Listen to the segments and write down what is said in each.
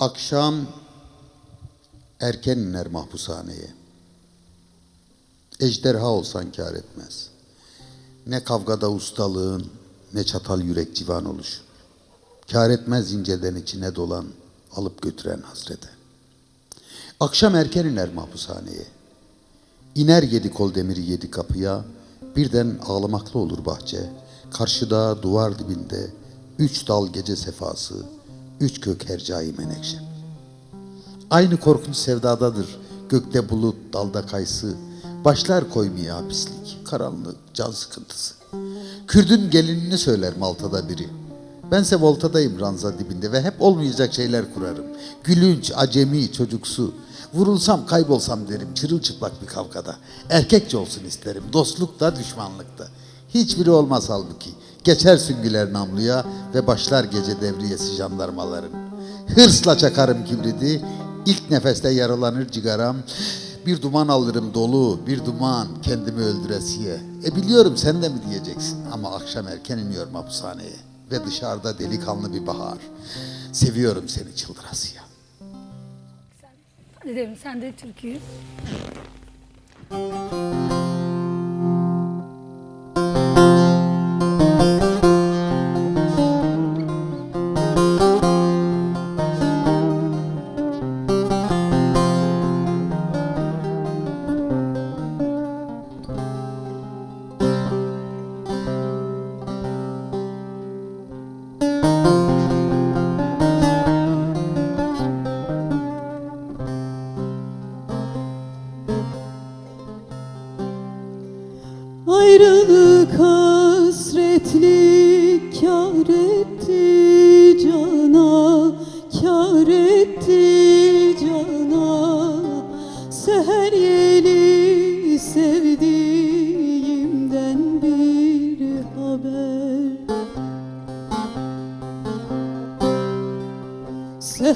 Akşam erken iner mahpushaneye. Ejderha olsan kâr etmez. Ne kavgada ustalığın, ne çatal yürek civan oluş. Kâr etmez inceden içine dolan, alıp götüren hasrete. Akşam erken iner mahpushaneye. İner yedi kol demiri yedi kapıya, birden ağlamaklı olur bahçe. Karşıda duvar dibinde üç dal gece sefası, üç kök hercai menekşe. Aynı korkunç sevdadadır. Gökte bulut, dalda kayısı. Başlar koymaya pislik, karanlık, can sıkıntısı. Kürdün gelinini söyler Malta'da biri. Bense voltadayım ranza dibinde ve hep olmayacak şeyler kurarım. Gülünç, acemi, çocuksu. Vurulsam kaybolsam derim çırılçıplak bir kavgada. Erkekçe olsun isterim dostlukta düşmanlıkta. Hiçbiri olmaz halbuki. Geçer süngüler namluya ve başlar gece devriyesi jandarmaların. Hırsla çakarım kibridi, ilk nefeste yaralanır cigaram. Bir duman alırım dolu, bir duman kendimi öldüresiye. E biliyorum sen de mi diyeceksin ama akşam erken iniyorum hapishaneye. Ve dışarıda delikanlı bir bahar. Seviyorum seni çıldırasıya. Hadi derim sen de türküyü.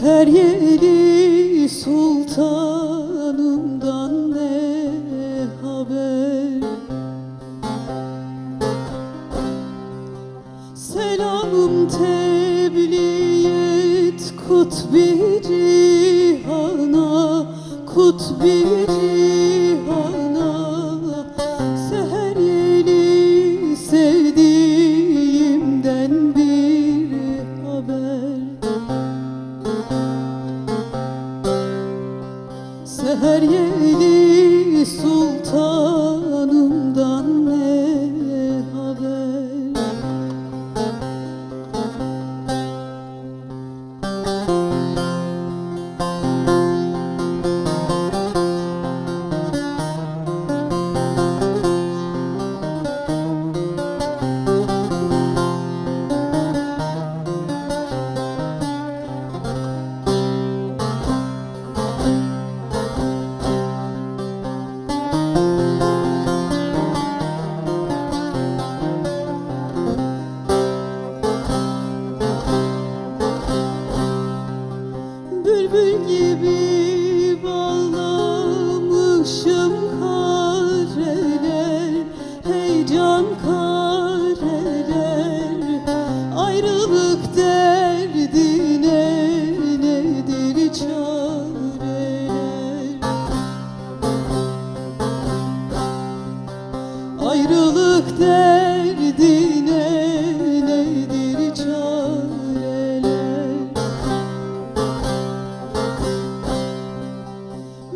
Seher yeli sultanımdan ne haber? Selamım tebliğ kutbi cihana Kutbi cihana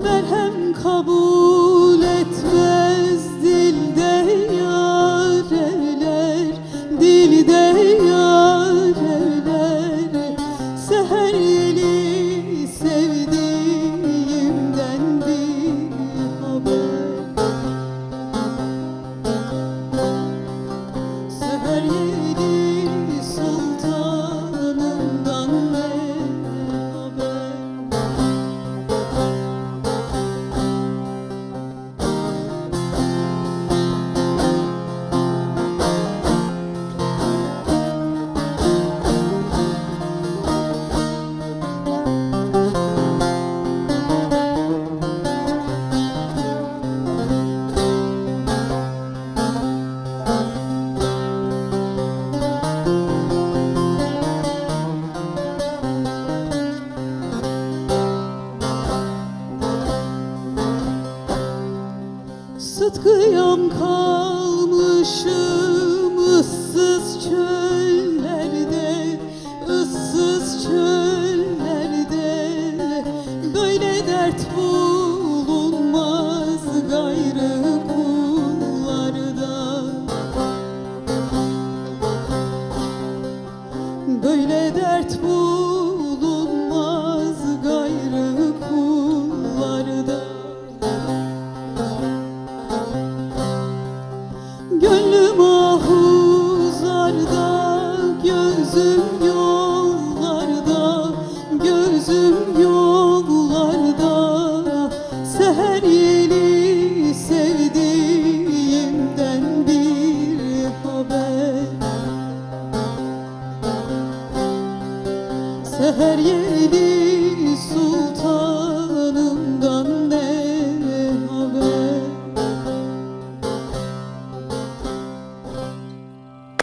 Merhem kabul không khó Seher yeni